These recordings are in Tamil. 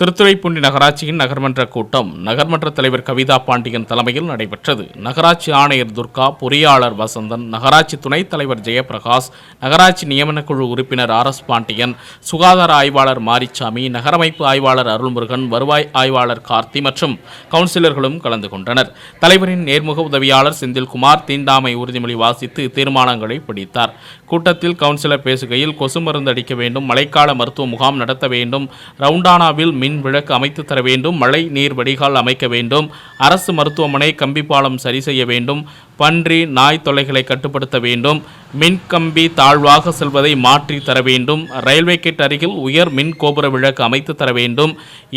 திருத்துறைப்பூண்டி நகராட்சியின் நகர்மன்ற கூட்டம் நகர்மன்ற தலைவர் கவிதா பாண்டியன் தலைமையில் நடைபெற்றது. நகராட்சி ஆணையர் துர்கா பொறியாளர் வசந்தன் நகராட்சி துணைத் தலைவர் ஜெயபிரகாஷ் நகராட்சி நியமனக்குழு உறுப்பினர் ஆர் எஸ் பாண்டியன் சுகாதார ஆய்வாளர் மாரிச்சாமி நகரமைப்பு ஆய்வாளர் அருள்முருகன் வருவாய் ஆய்வாளர் கார்த்தி மற்றும் கவுன்சிலர்களும் கலந்து கொண்டனர். தலைவரின் நேர்முக உதவியாளர் செந்தில்குமார் தீண்டாமை உறுதிமொழி வாசித்து தீர்மானங்களை பிடித்தார். கூட்டத்தில் கவுன்சிலர் பேசுகையில் கொசு மருந்து அடிக்க வேண்டும் மழைக்கால மருத்துவ முகாம் நடத்த வேண்டும் ரவுண்டானாவில் மின் விளக்கு அமைத்து தர வேண்டும் மழை நீர் வடிகால் அமைக்க வேண்டும் அரசு மருத்துவமனை கம்பிப்பாலம் சரி செய்ய வேண்டும் பன்றி நாய் தொல்லைகளை கட்டுப்படுத்த வேண்டும். மின்கம்பி தாழ்வாக செல்வதை மாற்றி தர வேண்டும். ரயில்வே கேட் அருகில் உயர் மின் கோபுர விளக்கு அமைத்து தர வேண்டும்.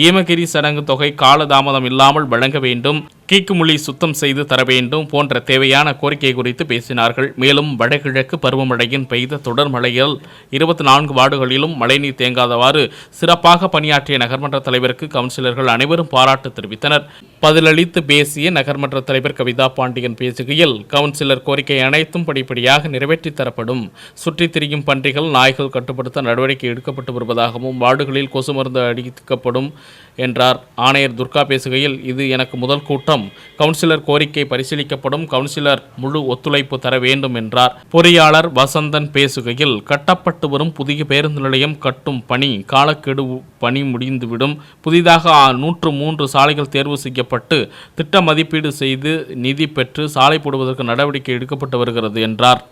ஈமகிரி சடங்கு தொகை காலதாமதம் இல்லாமல் வழங்க வேண்டும். கீக்குமுளி சுத்தம் செய்து தர வேண்டும் போன்ற தேவையான கோரிக்கை குறித்து பேசினார்கள். மேலும் வடகிழக்கு பருவமழையின் பெய்த தொடர் மழையால் இருபத்தி நான்கு வார்டுகளிலும் மழைநீர் தேங்காதவாறு சிறப்பாக பணியாற்றிய நகர்மன்ற தலைவருக்கு கவுன்சிலர்கள் அனைவரும் பாராட்டு தெரிவித்தனர். பதிலளித்து பேசிய நகர்மன்ற தலைவர் கவிதா பாண்டியன் பேசுகையில் கவுன்சிலர் கோரிக்கை அனைத்தும் படிப்படியாக நிறைவேற்றித் தரப்படும். சுற்றித் திரியும் பன்றிகள் நாய்கள் கட்டுப்படுத்த நடவடிக்கை எடுக்கப்பட்டு வருவதாகவும் வார்டுகளில் கொசு மருந்து அடிக்கப்படும் என்றார். ஆணையர் துர்கா பேசுகையில் இது எனக்கு முதல் கூட்டம். கவுன்சிலர் கோரிக்கை பரிசீலிக்கப்படும். கவுன்சிலர் முழு ஒத்துழைப்பு தர வேண்டும் என்றார். பொறியாளர் வசந்தன் பேசுகையில் கட்டப்பட்டு வரும் புதிய பேருந்து நிலையம் கட்டும் பணி காலக்கெடு பணி முடிந்துவிடும். புதிதாக நூற்று மூன்று சாலைகள் தேர்வு செய்யப்பட்டு திட்ட மதிப்பீடு செய்து நிதி பெற்று சாலை போடுவதற்கு நடவடிக்கை எடுக்கப்பட்டு வருகிறது என்றார்.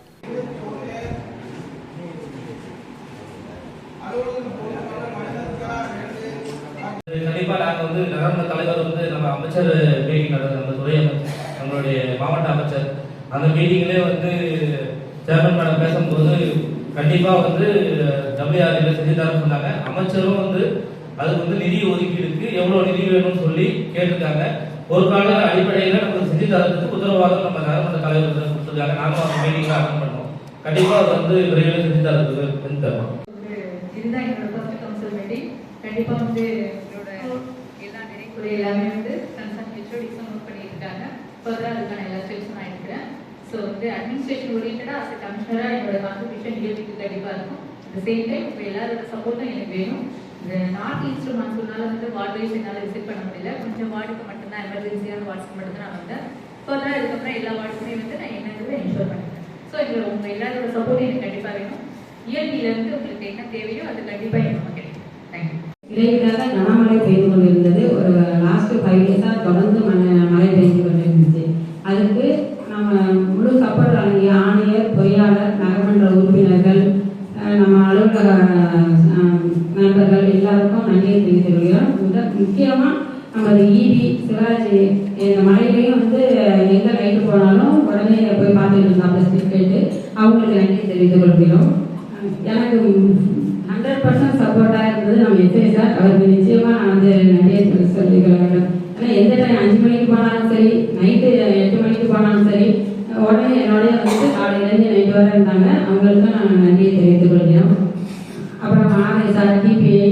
வந்து நகர்மன்ற தலைவர் வந்து நம்ம அமைச்சர் மீட்டிங் நம்ம துறை நம்மளுடைய மாவட்ட அமைச்சர் அந்த மீட்டிங்லேயே வந்து சேர்மன் மேடம் பேசும்போது கண்டிப்பா வந்து டபிள்யூஆர்டியில் செஞ்சு தரேன்னு சொன்னாங்க. அமைச்சரும் வந்து அதுக்கு வந்து நிதி ஒதுக்கீடுக்கு எவ்வளவு நிதி வேணும்னு சொல்லி கேட்டிருக்காங்க. ஒரு கால அடிப்படையில் நமக்கு செஞ்சு தரதுக்கு உத்தரவாதம் நம்ம நகர்மன்ற தலைவர் வந்து கொடுத்துருக்காங்க. நாங்களும் அந்த மீட்டிங்ல அட்டன் பண்ணோம். கண்டிப்பா அது வந்து விரைவில் செஞ்சு தரதுக்கு செஞ்சு தரோம் இதுதான் என்னோட ஃபர்ஸ்ட் கவுன்சில் மீட்டிங் கண்டிப்பாக வந்து எங்களோட எல்லா நிறைக்குறை எல்லாமே வந்து கன்சர்ன் ஹெச்ஓடிஸும் நோட் பண்ணியிருக்காங்க. ஃபர்தராக அதுக்கான எல்லா ஸ்டெப்ஸும் நான் எடுக்கிறேன் ஸோ வந்து அட்மினிஸ்ட்ரேஷன் ஓரியன்டாக அஸ் கமிஷனராக என்னோட கான்ட்ரிபியூஷன் இயற்கைக்கு கண்டிப்பாக இருக்கும். அட் சேம் டைம் இப்போ எல்லாரோட சப்போர்ட்டும் எனக்கு வேணும். இந்த நார்த் ஈஸ்ட் மான்சூனால வந்து வார்டு வைஸ் என்னால் விசிட் பண்ண முடியல. கொஞ்சம் வார்டுக்கு மட்டும்தான் எமர்ஜென்சியான வார்ட்ஸ்க்கு மட்டும்தான் நான் வந்தேன். ஃபர்தராக இதுக்கப்புறம் எல்லா வார்டுக்குமே வந்து நான் என்னங்கிறத என்ஷோர் பண்ணுறேன் ஸோ இதில் உங்கள் எல்லாரோட சப்போர்ட் எனக்கு கண்டிப்பாக வேணும். இயற்கையிலேருந்து உங்களுக்கு என்ன தேவையோ அது கண்டிப்பாக எனக்கு கிடைக்கும் தேங்க்யூ இடைவிடாத கனமழை பெய்து கொண்டிருந்தது. ஒரு லாஸ்ட் ஃபைவ் டேஸாக தொடர்ந்து மழை பெய்து கொண்டிருந்துச்சு. அதுக்கு நம்ம முழு சப்போர்ட் வழங்கிய ஆணையர் பொறியாளர் நகர்மன்ற உறுப்பினர்கள் நம்ம அலுவலக முக்கியமாக நம்ம அது நமது இபி சிவராஜ் இந்த மலையிலையும் வந்து எங்கே நைட்டு போனாலும் உடனே போய் பார்த்துட்டு இருந்தாங்க ஸ்டிக் கேட்டு. அவங்களுக்கு நன்றி தெரிவித்துக் கொள்கிறோம். எனக்கு ஹண்ட்ரட் பர்சன்ட் சப்போர்ட்டாக இருந்தது நம்ம எஸ்ஐ சார். அவருக்கு நிச்சயமாக நான் வந்து நிறைய சொல்லி சொல்லிக்க வேண்டும். ஏன்னா எந்த டைம் அஞ்சு மணிக்கு போனாலும் சரி நைட்டு எட்டு மணிக்கு போனாலும் சரி உடனே என்னோடய வந்து காலையிலேருந்து நைட்டு வர இருந்தாங்க. அவங்களுக்கும் நான் நன்றியை தெரிவித்துக் கொள்கிறோம். அப்புறம் மாலை சார் டிபிஐ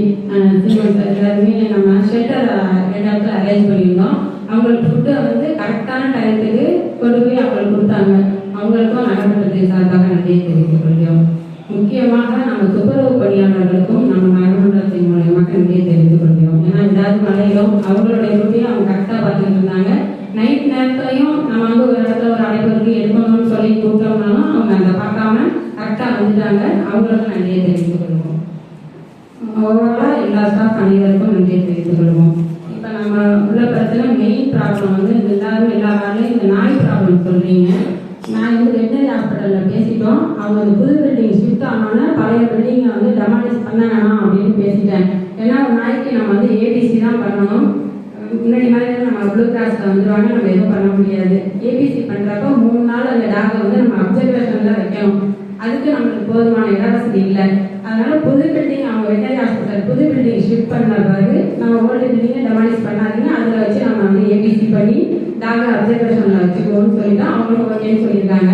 ஷெல்டர் ரெண்டு இடத்துல அரேஞ்ச் பண்ணியிருந்தோம். அவங்களுக்கு ஃபுட்டை வந்து கரெக்டான டயத்துக்கு கொண்டு போய் அவங்களுக்கு கொடுத்தாங்க. அவங்களுக்கும் நகர்மன்றத்தின் சார்பாக நன்றியை தெரிவித்துக் கொள்கிறோம் முக்கியமாக நம்ம துப்புரவு பணியாளர்களுக்கும் நம்ம நகர்மன்றத்தின் மூலயமாக நன்றியை தெரிவித்துக் கொள்கிறோம் ஏன்னா விடாது மழையிலும் அவங்களுடைய டியூட்டியை அவங்க கரெக்டாக பார்த்துட்டு இருந்தாங்க. நைட் நேரத்துலையும் நம்ம வந்து ஒரு இடத்துல ஒரு அடைப்பதற்கு எடுக்கணும்னு சொல்லி கூப்பிட்டோம்னாலும் அவங்க அதை பார்க்காம கரெக்டாக வந்துட்டாங்க. அவங்களுக்கும் நன்றியை தெரிவித்துக் கொள்வோம் ஓவராலாக எல்லா ஸ்டாஃப் அனைவருக்கும் நன்றி தெரிவித்துக் கொள்வோம். இப்போ நம்ம உள்ள பிரச்சனை மெயின் ப்ராப்ளம் வந்து எல்லாரும் எல்லா வேலையும் இந்த நாய் ப்ராப்ளம் சொல்கிறீங்க நான் வந்து வெட்டரி ஹாஸ்பிட்டலில் பேசிட்டோம். அவங்க அந்த புது பில்டிங் ஷிஃப்ட் ஆனோன்னா பழைய பில்டிங்கை வந்து டெமாலிஷ் பண்ண வேணாம் அப்படின்னு பேசிட்டேன். ஏன்னா ஒரு நாய்க்கு நம்ம வந்து ஏபிசி தான் பண்ணணும். முன்னாடி மாதிரி நம்ம ப்ளூ கிராஸ்ல வந்துடுவாங்க நம்ம எதுவும் பண்ண முடியாது. ஏபிசி பண்றப்ப மூணு நாள் அந்த டாகை வந்து நம்ம அப்சர்வேஷனில் வைக்கணும். அதுக்கு நம்மளுக்கு போதுமான இட வசதி இல்லை. அதனால புது பில்டிங் அவங்க வெட்டரி ஹாஸ்பிட்டல் புது பில்டிங் ஷிஃப்ட் பண்ண பிறகு நம்ம ஓல்டு பில்டிங்கை டெமாலிஷ் பண்ணாதீங்க. அதில் வச்சு நம்ம வந்து ஏபிசி பண்ணி டாக்டர் அப்சர்வேஷனில் வச்சுக்கோன்னு சொல்லிட்டு அவங்களும் ஓகேன்னு சொல்லியிருக்காங்க.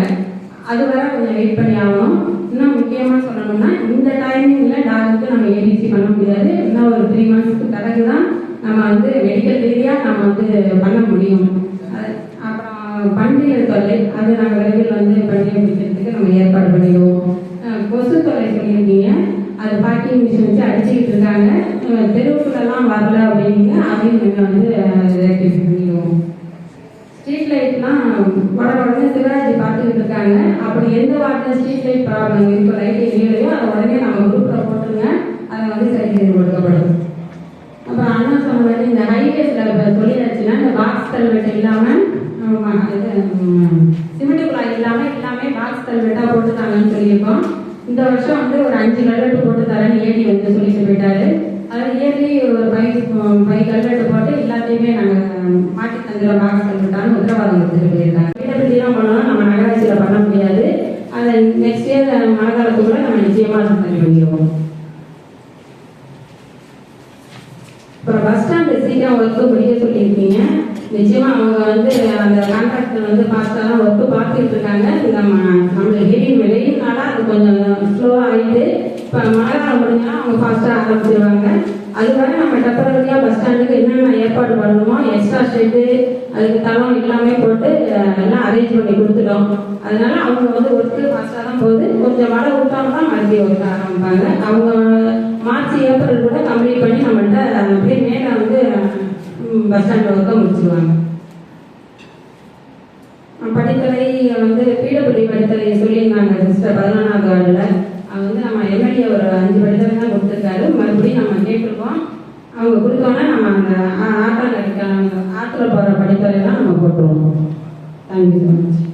அது வர கொஞ்சம் வெயிட் பண்ணி ஆகணும். இன்னும் முக்கியமாக சொல்லணும்னா இந்த டைமிங்கில் டாக்டருக்கு நம்ம ஏபிசி பண்ண முடியாது. இன்னும் ஒரு த்ரீ மந்த்ஸ்க்கு பிறகு தான் நம்ம வந்து மெடிக்கல் ரீதியாக நம்ம வந்து பண்ண முடியும். அது- அப்புறம் பன்றிகள் தொல்லை அது நாங்கள் விரைவில் வந்து பன்றியை பிடிக்கிறதுக்கு நம்ம ஏற்பாடு பண்ணிடுவோம் அஹ் கொசு தொல்லை அது பார்க்கிங் மிஷின் வச்சு அடிச்சுக்கிட்டு இருக்காங்க. தெருவுக்குள்ளெல்லாம் வரல அப்படின்னீங்க அதையும் நீங்கள் வந்து ரெக்டிஃபை பண்ணிடுவோம். ஸ்ட்ரீட் லைட்லாம் வட உடனே சிவராஜி பார்த்துக்கிட்டு இருக்காங்க. அப்படி எந்த வார்த்தை ஸ்ட்ரீட் லைட் ப்ராப்ளம் இப்போ லைட் எரியலையோ அதை உடனே நம்ம குரூப்பில் போட்டுருங்க. அதை வந்து சரி செய்து கொடுக்கப்படும். அப்புறம் அண்ணா சொன்ன மாதிரி இந்த ஹைவேஸில் இப்போ சொல்லியாச்சுன்னா இந்த பாக்ஸ் கல்வெட்டு இல்லாமல் இது சிமெண்ட் குழாய் இல்லாமல் எல்லாமே பாக்ஸ் கல்வெட்டாக போட்டுருக்காங்கன்னு சொல்லியிருக்கோம். இந்த வருஷம் வந்து ஒரு அஞ்சு கல்வெட்டு போட்டு தரேன் ஏடி வந்து சொல்லிட்டு போயிட்டாரு. அது இயர்லி ஒரு பை பை கல்வெட்டு போட்டு எல்லாத்தையுமே நாங்கள் மாட்டி தந்துடுற பாக்ஸ் கல்வெட்டான்னு உத்தரவாதம் கொடுத்துட்டு போயிருக்காங்க வீடபிள்லாம் பண்ணோம் நம்ம நகராட்சியில் பண்ண முடியாது அதை நெக்ஸ்ட் இயர் மழை காலத்துக்குள்ள நம்ம நிச்சயமாக சரி பண்ணிடுவோம் அப்புறம் பஸ் ஸ்டாண்டு சீக்கிரம் ஒர்க்கு முடிக்க சொல்லியிருக்கீங்க நிச்சயமா அவங்க வந்து அந்த கான்ட்ராக்டர் வந்து ஃபாஸ்ட்டாக ஒர்க்கு பார்த்துட்டு இருக்காங்க இந்த ம- நம்மளுக்கு நாளாக அது கொஞ்சம் ஸ்லோவாக ஆகிட்டு இப்போ மழை காலம் அவங்க ஃபாஸ்ட்டாக ஆரம்பிச்சிருவாங்க. அதுக்காக நம்ம டெம்பரரியாக பஸ் ஸ்டாண்டுக்கு என்னென்ன ஏற்பாடு பண்ணணுமோ எக்ஸ்ட்ரா ஷெட்டு அதுக்கு தளம் எல்லாமே போட்டு எல்லாம் அரேஞ்ச் பண்ணி கொடுத்துட்டோம். அதனால அவங்க வந்து ஒர்க்கு ஃபாஸ்ட்டாக தான் போகுது. கொஞ்சம் மழை விட்டாலும் தான் மறுபடியும் ஒர்க் ஆரம்பிப்பாங்க. அவங்க மார்ச் ஏப்ரல் கூட கம்ப்ளீட் பண்ணி நம்மள்கிட்ட அப்படியே மேலே வந்து பஸ் ஸ்டாண்ட் ஒர்க்கை முடிச்சிருவாங்க. படித்தலை வந்து பீடபுள்ளி படித்தலை சொல்லியிருந்தாங்க சிஸ்டர் பதினொன்றாவது வார்டில் அது வந்து நம்ம எம்எல்ஏ ஒரு அஞ்சு படித்தலை தான் கொடுத்துருக்காரு. மறுபடியும் நம்ம கேட்டிருக்கோம். அவங்க கொடுத்தோன்னா நம்ம அந்த ஆ- ஆட்டோல இருக்க ஆற்றுல போகிற படித்தலைலாம் நம்ம போட்டுருவோம். Thank you so much